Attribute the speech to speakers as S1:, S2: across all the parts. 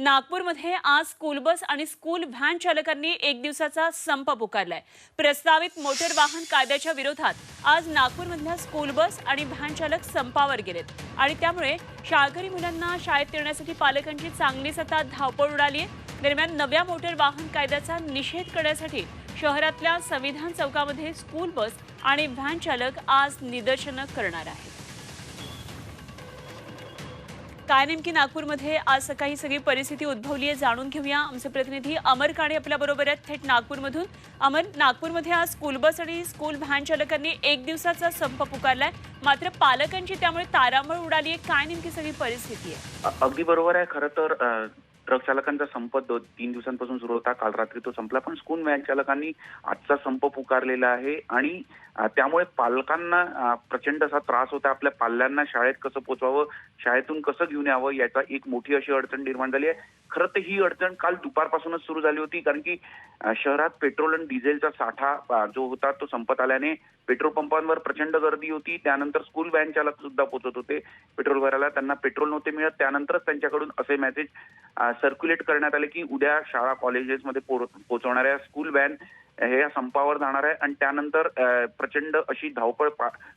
S1: नागपूरमध्ये आज school bus आणि स्कूल व्हॅन चालकांनी एक दिवसाचा संप पुकारलाय. प्रस्तावित मोटर वाहन कायद्याच्या विरोधात आज नागपूरमधल्या स्कूल बस आणि व्हॅन चालक संपावर गेलेत. आणि त्यामुळे शाळकरी मुलांना शाळेत येण्यासाठी पालकांची चांगलीच आता धावपळ उडाली आहे दरम्यान नव्या मोटर वाहन कायद्याचा निषेध करण्यासाठी शहरातल्या संविधान चौकामध्ये स्कूल बस आणि व्हॅन चालक आज निदर्शनं करणार आहेत. काय नेमकी नागपूरमध्ये आज सकाळी सगळी परिस्थिती उद्भवली आहे जाणून घेऊया. आमचे प्रतिनिधी अमर काणे आपल्या बरोबर आहेत थेट नागपूरमधून. अमर नागपूरमध्ये आज स्कूल बस आणि स्कूल व्हॅन चालकांनी एक दिवसाचा संप पुकारलाय. मात्र पालकांची त्यामुळे तारांबळ उडाली आहे. काय नेमकी सगळी परिस्थिती आहे?
S2: अगदी बरोबर आहे. खरं तर ट्रक चालकांचा संप तीन दिवसांपासून सुरू होता. काल रात्री तो संपला. पण स्कूल व्हॅन चालकांनी आजचा संप पुकारलेला आहे. आणि त्यामुळे पालकांना प्रचंड असा त्रास होता. आपल्या पाल्यांना शाळेत कसं पोचवावं शाळेतून कसं घेऊन यावं याचा एक मोठी अशी अडचण निर्माण झाली आहे. खरं तर ही अडचण काल दुपारपासूनच सुरू झाली होती. कारण की शहरात पेट्रोल आणि डिझेलचा साठा जो होता तो संपत आल्याने पेट्रोल पंपांवर प्रचंड गर्दी होती. त्यानंतर स्कूल व्हॅन चालक सुद्धा पोहोचत होते. पेट्रोल भरायला त्यांना पेट्रोल नव्हते मिळत. त्यानंतरच त्यांच्याकडून असे मेसेज सर्क्युलेट करण्यात आले की उद्या शाळा कॉलेजेसमध्ये पोहोचवणाऱ्या स्कूल व्हॅन हे या संपावर जाणार आहे. आणि त्यानंतर प्रचंड अशी धावपळ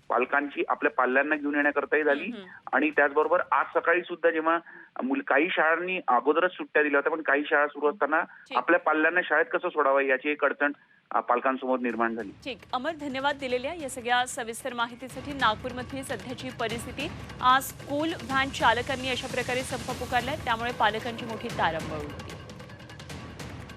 S2: पालकांची आपल्या पाल्यांना घेऊन येण्याकरताही झाली. आणि त्याचबरोबर आज सकाळी सुद्धा जेव्हा काही शाळांनी अगोदरच सुट्ट्या दिल्या होत्या पण काही शाळा सुरू असताना. आपल्या पाल्यांना शाळेत कसं सोडावं याची एक अडचण पालकांसमोर निर्माण झाली.
S1: ठीक. अमर धन्यवाद दिलेल्या या सगळ्या सविस्तर माहितीसाठी नागपूरमधली सध्याची परिस्थिती. आज स्कूल व्हॅन चालकांनी अशा प्रकारे संप पुकारलाय त्यामुळे पालकांची मोठी तारंबळ उडली.